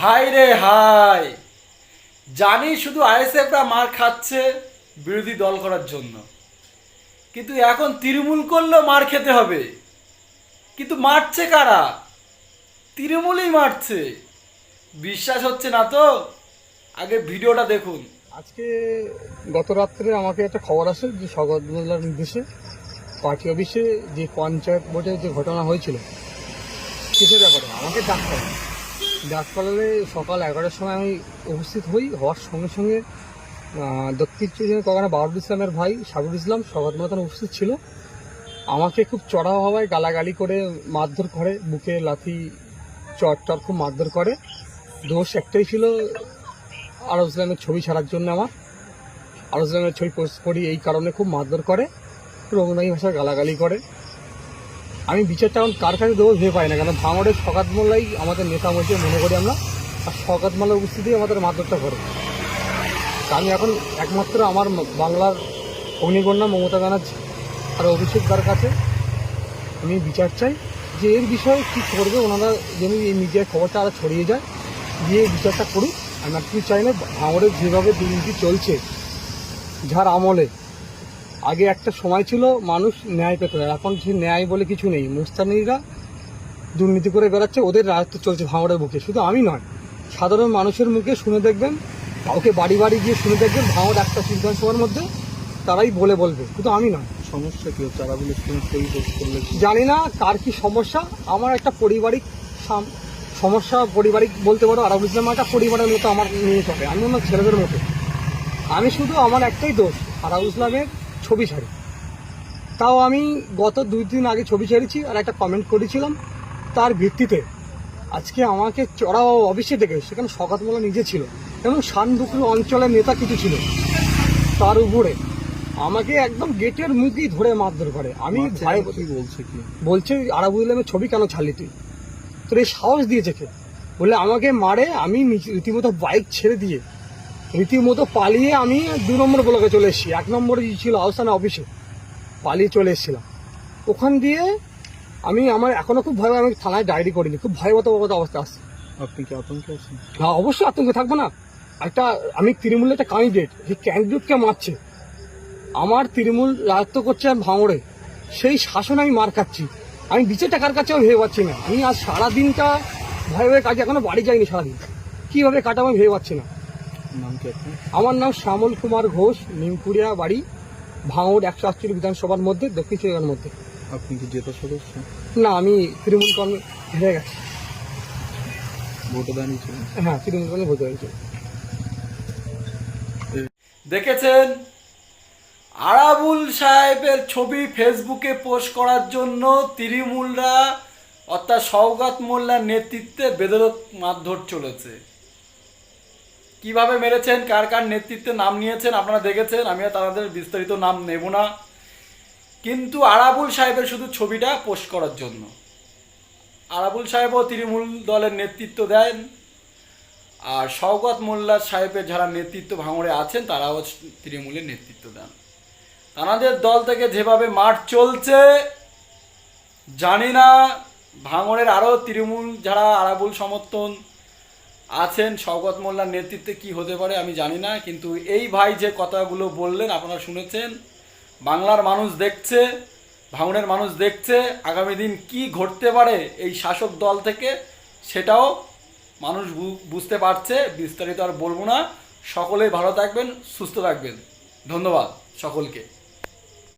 High রে high. জানি শুধু আইএসএফরা মার খাচ্ছে বিরোধী দল করার জন্য। কিন্তু এখন তৃণমূল করলেও মার খেতে হবে। কিন্তু মারছে কারা? তৃণমূলই মারছে। বিশ্বাস হচ্ছে না তো? আগে ভিডিওটা দেখুন। আজকে গত রাত্রে আমাকে একটা খবর আসে যে স্বগত মোল্লার নির্দেশে, পার্টি অফিসে যে পঞ্চায়েত ভোটে যে ঘটনা হয়েছিল, কিসের ব্যাপারে? আমাকে ডাক করে ডাক করলে সকাল এগারোটার সময় আমি উপস্থিত হই। হওয়ার সঙ্গে সঙ্গে দক্ষিণ চব্বিশ কখনো বাবুল ইসলামের ভাই সাবুল ইসলাম মতন উপস্থিত ছিল। আমাকে খুব চড়া হওয়ায় গালাগালি করে মারধর করে, বুকে লাথি চট টর খুব মারধর করে। দোষ একটাই ছিল আরব ইসলামের ছবি ছাড়ার জন্য আমার। আরব ইসলামের ছবি পোস্ট করি এই কারণে খুব মারধর করে রঘুনাই ভাষায় গালাগালি করে। আমি বিচারটা এখন কার কাছে দেবো ভেবে পাই না, কেন ভাঙড়ের মোল্লাই আমাদের নেতা বলছে মনে করি আমরা, আর মোল্লার উপস্থিতি আমাদের মারধরটা করে। তা আমি এখন একমাত্র আমার বাংলার অগ্নিকন্যা মমতা ব্যানার্জি আর অভিষেক তার কাছে আমি বিচার চাই যে এর বিষয়ে কী করবে, ওনারা যেন এই মিডিয়ায় খবরটা আরও ছড়িয়ে যায়, দিয়ে বিচারটা করুক। আমি আর কিছু চাই না ভাঙড়ের যেভাবে দুর্নীতি চলছে, যার আমলে আগে একটা সময় ছিল মানুষ ন্যায় পেত না এখন সে ন্যায় বলে কিছু নেই। মুস্তানিরা দুর্নীতি করে বেড়াচ্ছে ওদের রাজত্ব চলছে ভাঙড়ের বুকে। শুধু আমি নয় সাধারণ মানুষের মুখে শুনে দেখবেন কাউকে বাড়ি বাড়ি গিয়ে শুনে দেখবেন ভাঙড় একটা বিধানসভার মধ্যে তারাই বলে বলবে শুধু আমি নয়। সমস্যা কি হচ্ছে? আরাবুল ইসলামের করলে জানি না কার কি সমস্যা। আমার একটা পারিবারিক সমস্যা পারিবারিক বলতে পারো আরবুল ইসলাম একটা পরিবারের মতো আমার নিয়ে চলে আমি আমার ছেলেদের মতো। আমি শুধু আমার একটাই দোষ আরবুল ইসলামের ছবি ছাড়ি। তাও আমি গত দুই দিন আগে ছবি ছেড়েছি আর একটা কমেন্ট করেছিলাম। তার ভিত্তিতে আজকে আমাকে চড়া অফিসে থেকে সেখানে শকাত মোল্লা নিজে ছিল এবং শানবুকুর অঞ্চলের নেতা কিছু ছিল। তার উপরে আমাকে একদম গেটের মুখেই ধরে মারধর করে। আমি বলছে কি? বলছে আরাবুল ইসলামের ছবি কেন ছাড়লি তুই? তোর এই সাহস দিয়েছে কে? বলে আমাকে মারে আমি রীতিমতো বাইক ছেড়ে দিয়ে রীতিমতো পালিয়ে আমি দু নম্বর ব্লকে চলে এসেছি। এক নম্বরে ছিল আহসানা অফিসে। পালিয়ে চলে এসেছিলাম। ওখান দিয়ে আমি আমার এখনও খুব ভয় আমি থানায় ডায়েরি করিনি। খুব ভয়গত অবস্থা আসছে আপনি কি আতঙ্কে আছেন? হ্যাঁ অবশ্যই আতঙ্কে থাকব না। একটা আমি তৃণমূলের একটা ক্যান্ডিডেট যে ক্যান্ডিডেটকে মারছে। আমার তৃণমূল রাজত্ব করছে ভাঙড়ে। সেই শাসন আমি মার খাচ্ছি। আমি বিচারটা কার কাছে আমি ভেবে পাচ্ছি না। আমি আজ সারাদিনটা ভয়ে ভয়ে কাজে এখনও বাড়ি যাইনি সারাদিন। কীভাবে কাটাবো আমি ভেবে পাচ্ছি না। নাম কি আপনার? আমার নাম শ্যামল কুমার ঘোষ নিমপুরিয়া বাড়ি ভাঙড় একশো আটচল্লিশ বিধানসভার মধ্যে দক্ষিণ চব্বিশ মধ্যে। আপনি কি জেতা সদস্য? না আমি তৃণমূল কর্মী হয়ে গেছি। ভোটে দাঁড়িয়েছিলেন হ্যাঁ তৃণমূল কর্মী ভোট হয়েছে দেখেছেন? আরাবুল সাহেবের ছবি ফেসবুকে পোস্ট করার জন্য তৃণমূলরা অর্থাৎ সৌগাত মোল্লার নেতৃত্বে বেদরক মারধর চলেছে। কীভাবে মেরেছেন, কার কার নেতৃত্বে নাম নিয়েছেন আপনারা দেখেছেন, আমি তাদের বিস্তারিত নাম নেব না। কিন্তু আরাবুল সাহেবের শুধু ছবিটা পোস্ট করার জন্য। আরাবুল সাহেবও তৃণমূল দলের নেতৃত্ব দেন, আর শওকত মোল্লা সাহেবের যারা নেতৃত্ব ভাঙড়ে আছেন, তারাও তৃণমূলের নেতৃত্ব দেন। তানাদের দল থেকে যেভাবে মাঠ চলছে, জানি না। ভাঙড়ের আরও তৃণমূল যারা আরাবুল সমর্থন আছেন শওকত মোল্লার নেতৃত্বে কি হতে পারে আমি জানি না, কিন্তু এই ভাই যে কথাগুলো বললেন, আপনারা শুনেছেন, বাংলার মানুষ দেখছে ভাঙড়ের মানুষ দেখছে, আগামী দিন কি ঘটতে পারে এই শাসক দল থেকে সেটাও মানুষ বুঝতে পারছে, বিস্তারিত আর বলব না। সকলেই ভালো থাকবেন, সুস্থ থাকবেন। ধন্যবাদ সকলকে।